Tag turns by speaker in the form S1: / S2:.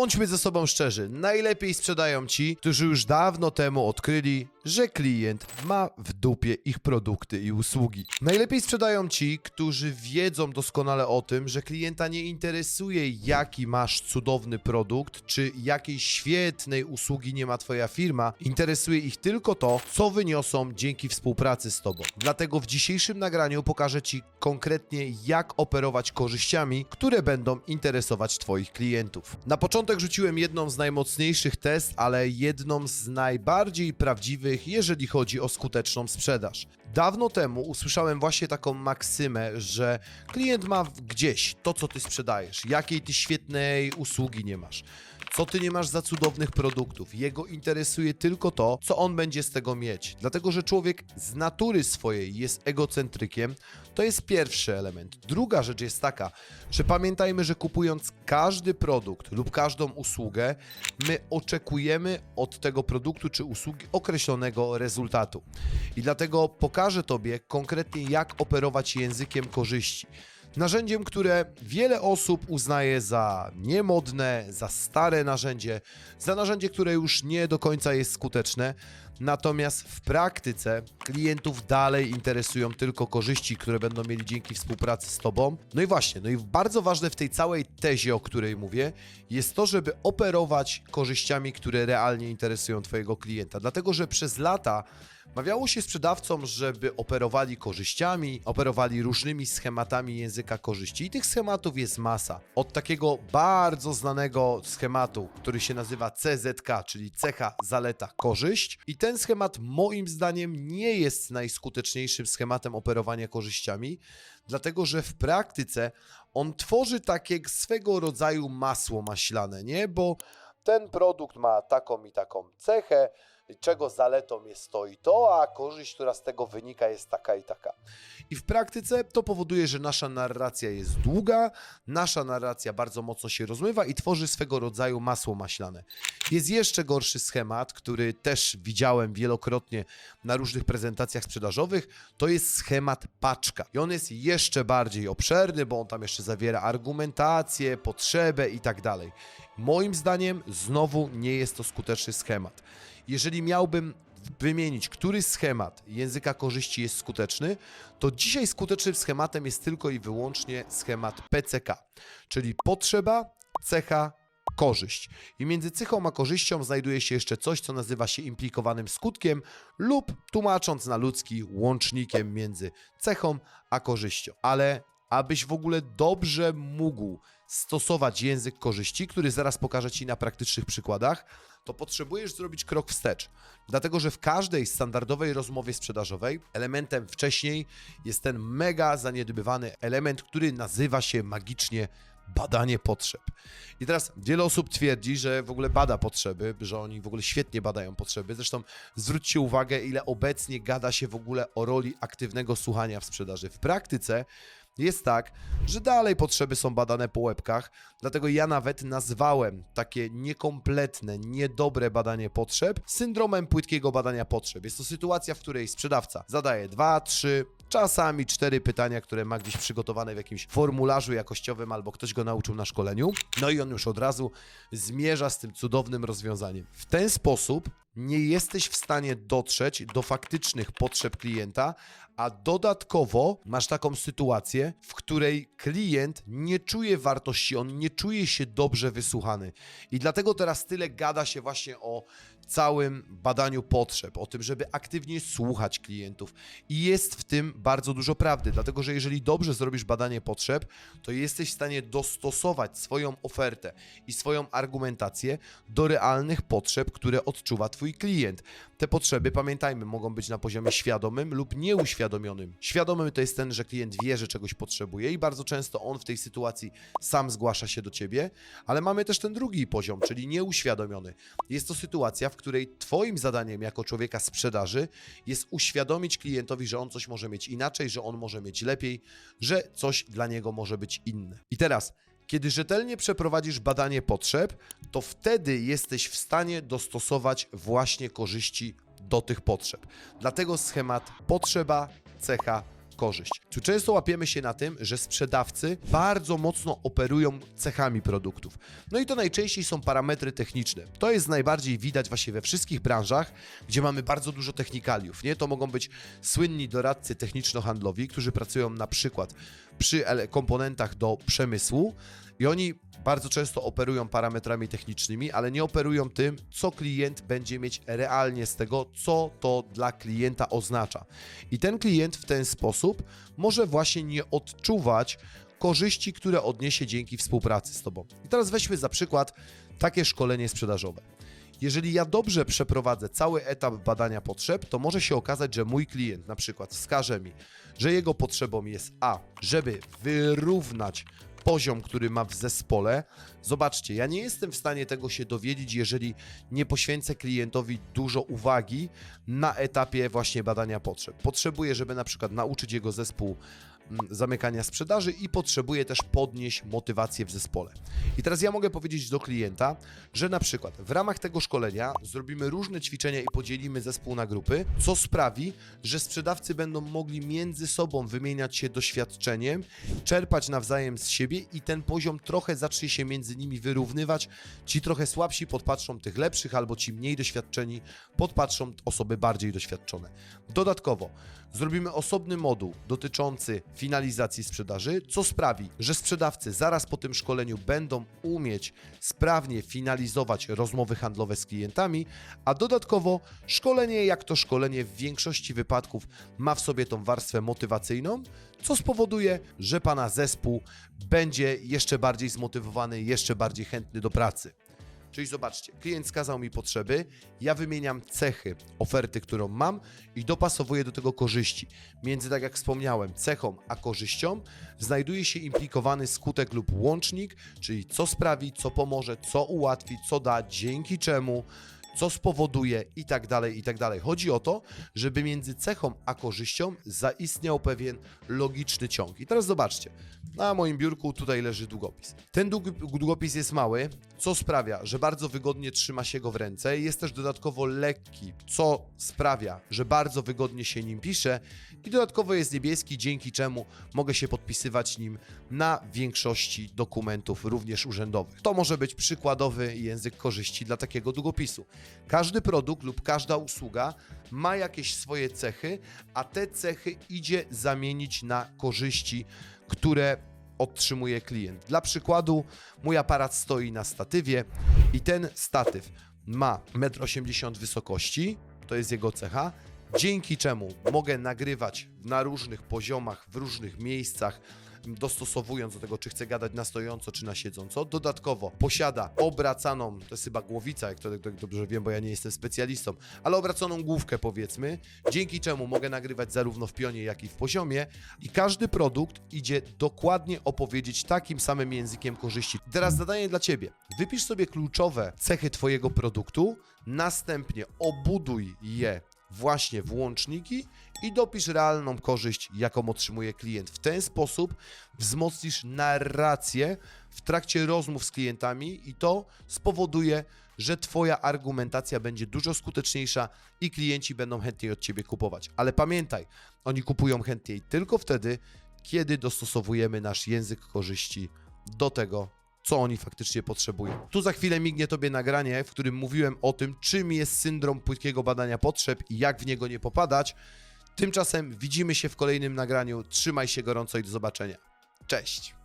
S1: bądźmy ze sobą szczerzy, najlepiej sprzedają ci, którzy już dawno temu odkryli, że klient ma w dupie ich produkty i usługi. Najlepiej sprzedają ci, którzy wiedzą doskonale o tym, że klienta nie interesuje, jaki masz cudowny produkt, czy jakiej świetnej usługi nie ma twoja firma. Interesuje ich tylko to, co wyniosą dzięki współpracy z tobą. Dlatego w dzisiejszym nagraniu pokażę ci konkretnie, jak operować korzyściami, które będą interesować twoich klientów. Na początek rzuciłem jedną z najmocniejszych test, ale jedną z najbardziej prawdziwych, jeżeli chodzi o skuteczną sprzedaż. Dawno temu usłyszałem właśnie taką maksymę, że klient ma gdzieś to, co ty sprzedajesz, jakiej ty świetnej usługi nie masz. Co ty nie masz za cudownych produktów? Jego interesuje tylko to, co on będzie z tego mieć. Dlatego, że człowiek z natury swojej jest egocentrykiem, to jest pierwszy element. Druga rzecz jest taka, że pamiętajmy, że kupując każdy produkt lub każdą usługę, my oczekujemy od tego produktu czy usługi określonego rezultatu. I dlatego pokażę Tobie konkretnie, jak operować językiem korzyści. Narzędziem, które wiele osób uznaje za niemodne, za stare narzędzie, za narzędzie, które już nie do końca jest skuteczne. Natomiast w praktyce klientów dalej interesują tylko korzyści, które będą mieli dzięki współpracy z Tobą. No i właśnie, no i bardzo ważne w tej całej tezie, o której mówię, jest to, żeby operować korzyściami, które realnie interesują Twojego klienta. Dlatego, że przez lata Mawiało się sprzedawcom, żeby operowali korzyściami, operowali różnymi schematami języka korzyści. I tych schematów jest masa. Od takiego bardzo znanego schematu, który się nazywa CZK, czyli cecha, zaleta, korzyść. I ten schemat moim zdaniem nie jest najskuteczniejszym schematem operowania korzyściami, dlatego że w praktyce on tworzy takie swego rodzaju masło maślane, nie? Bo ten produkt ma taką i taką cechę, czego zaletą jest to i to, a korzyść, która z tego wynika, jest taka i taka. I w praktyce to powoduje, że nasza narracja jest długa, nasza narracja bardzo mocno się rozmywa i tworzy swego rodzaju masło maślane. Jest jeszcze gorszy schemat, który też widziałem wielokrotnie na różnych prezentacjach sprzedażowych, to jest schemat paczka. I on jest jeszcze bardziej obszerny, bo on tam jeszcze zawiera argumentację, potrzebę i tak dalej. Moim zdaniem znowu nie jest to skuteczny schemat. Jeżeli miałbym wymienić, który schemat języka korzyści jest skuteczny, to dzisiaj skutecznym schematem jest tylko i wyłącznie schemat PCK, czyli potrzeba, cecha, korzyść. I między cechą a korzyścią znajduje się jeszcze coś, co nazywa się implikowanym skutkiem lub tłumacząc na ludzki łącznikiem między cechą a korzyścią. Ale abyś w ogóle dobrze mógł stosować język korzyści, który zaraz pokażę Ci na praktycznych przykładach, to potrzebujesz zrobić krok wstecz. Dlatego, że w każdej standardowej rozmowie sprzedażowej elementem wcześniej jest ten mega zaniedbywany element, który nazywa się magicznie badanie potrzeb. I teraz wiele osób twierdzi, że w ogóle bada potrzeby, że oni w ogóle świetnie badają potrzeby. Zresztą zwróćcie uwagę, ile obecnie gada się w ogóle o roli aktywnego słuchania w sprzedaży. W praktyce jest tak, że dalej potrzeby są badane po łebkach, dlatego ja nawet nazwałem takie niekompletne, niedobre badanie potrzeb syndromem płytkiego badania potrzeb. Jest to sytuacja, w której sprzedawca zadaje dwa, trzy, czasami cztery pytania, które ma gdzieś przygotowane w jakimś formularzu jakościowym albo ktoś go nauczył na szkoleniu, no i on już od razu zmierza z tym cudownym rozwiązaniem. W ten sposób nie jesteś w stanie dotrzeć do faktycznych potrzeb klienta, a dodatkowo masz taką sytuację, w której klient nie czuje wartości, on nie czuje się dobrze wysłuchany. I dlatego teraz tyle gada się właśnie o całym badaniu potrzeb, o tym, żeby aktywnie słuchać klientów. I jest w tym bardzo dużo prawdy, dlatego że jeżeli dobrze zrobisz badanie potrzeb, to jesteś w stanie dostosować swoją ofertę i swoją argumentację do realnych potrzeb, które odczuwa Twój klient. Te potrzeby, pamiętajmy, mogą być na poziomie świadomym lub nieuświadomionym. Świadomym to jest ten, że klient wie, że czegoś potrzebuje i bardzo często on w tej sytuacji sam zgłasza się do Ciebie, ale mamy też ten drugi poziom, czyli nieuświadomiony. Jest to sytuacja, w której Twoim zadaniem jako człowieka sprzedaży jest uświadomić klientowi, że on coś może mieć inaczej, że on może mieć lepiej, że coś dla niego może być inne. I teraz, kiedy rzetelnie przeprowadzisz badanie potrzeb, to wtedy jesteś w stanie dostosować właśnie korzyści do tych potrzeb. Dlatego schemat potrzeba, cecha, korzyść. Tu często łapiemy się na tym, że sprzedawcy bardzo mocno operują cechami produktów. No i to najczęściej są parametry techniczne. To jest najbardziej widać właśnie we wszystkich branżach, gdzie mamy bardzo dużo technikaliów. Nie? To mogą być słynni doradcy techniczno-handlowi, którzy pracują na przykład przy komponentach do przemysłu i oni bardzo często operują parametrami technicznymi, ale nie operują tym, co klient będzie mieć realnie z tego, co to dla klienta oznacza. I ten klient w ten sposób może właśnie nie odczuwać korzyści, które odniesie dzięki współpracy z Tobą. I teraz weźmy za przykład takie szkolenie sprzedażowe. Jeżeli ja dobrze przeprowadzę cały etap badania potrzeb, to może się okazać, że mój klient na przykład wskaże mi, że jego potrzebą jest A, żeby wyrównać poziom, który ma w zespole. Zobaczcie, ja nie jestem w stanie tego się dowiedzieć, jeżeli nie poświęcę klientowi dużo uwagi na etapie właśnie badania potrzeb. Potrzebuję, żeby na przykład nauczyć jego zespół zamykania sprzedaży i potrzebuję też podnieść motywację w zespole. I teraz ja mogę powiedzieć do klienta, że na przykład w ramach tego szkolenia zrobimy różne ćwiczenia i podzielimy zespół na grupy, co sprawi, że sprzedawcy będą mogli między sobą wymieniać się doświadczeniem, czerpać nawzajem z siebie i ten poziom trochę zacznie się między nimi wyrównywać. Ci trochę słabsi podpatrzą tych lepszych, albo ci mniej doświadczeni podpatrzą osoby bardziej doświadczone. Dodatkowo zrobimy osobny moduł dotyczący finalizacji sprzedaży, co sprawi, że sprzedawcy zaraz po tym szkoleniu będą umieć sprawnie finalizować rozmowy handlowe z klientami, a dodatkowo szkolenie, jak to szkolenie w większości wypadków ma w sobie tą warstwę motywacyjną, co spowoduje, że pana zespół będzie jeszcze bardziej zmotywowany, jeszcze bardziej chętny do pracy. Czyli zobaczcie, klient skazał mi potrzeby, ja wymieniam cechy oferty, którą mam i dopasowuję do tego korzyści. Między, tak jak wspomniałem, cechą a korzyścią znajduje się implikowany skutek lub łącznik, czyli co sprawi, co pomoże, co ułatwi, co da, dzięki czemu, co spowoduje i tak dalej, i tak dalej. Chodzi o to, żeby między cechą a korzyścią zaistniał pewien logiczny ciąg. I teraz zobaczcie, na moim biurku tutaj leży długopis. Ten dług- długopis jest mały, co sprawia, że bardzo wygodnie trzyma się go w ręce. Jest też dodatkowo lekki, co sprawia, że bardzo wygodnie się nim pisze. I dodatkowo jest niebieski, dzięki czemu mogę się podpisywać nim na większości dokumentów, również urzędowych. To może być przykładowy język korzyści dla takiego długopisu. Każdy produkt lub każda usługa ma jakieś swoje cechy, a te cechy idzie zamienić na korzyści, które otrzymuje klient. Dla przykładu, mój aparat stoi na statywie i ten statyw ma 1,80 m wysokości, to jest jego cecha, dzięki czemu mogę nagrywać na różnych poziomach, w różnych miejscach, dostosowując do tego, czy chcę gadać na stojąco, czy na siedząco. Dodatkowo posiada obracaną, to jest chyba głowica, jak to dobrze wiem, bo ja nie jestem specjalistą, ale obraconą główkę powiedzmy, dzięki czemu mogę nagrywać zarówno w pionie, jak i w poziomie i każdy produkt idzie dokładnie opowiedzieć takim samym językiem korzyści. Teraz zadanie dla Ciebie. Wypisz sobie kluczowe cechy Twojego produktu, następnie obuduj je właśnie w łączniki i dopisz realną korzyść, jaką otrzymuje klient. W ten sposób wzmocnisz narrację w trakcie rozmów z klientami i to spowoduje, że Twoja argumentacja będzie dużo skuteczniejsza i klienci będą chętniej od Ciebie kupować. Ale pamiętaj, oni kupują chętniej tylko wtedy, kiedy dostosowujemy nasz język korzyści do tego, co oni faktycznie potrzebują. Tu za chwilę mignie Tobie nagranie, w którym mówiłem o tym, czym jest syndrom płytkiego badania potrzeb i jak w niego nie popadać. Tymczasem widzimy się w kolejnym nagraniu. Trzymaj się gorąco i do zobaczenia. Cześć!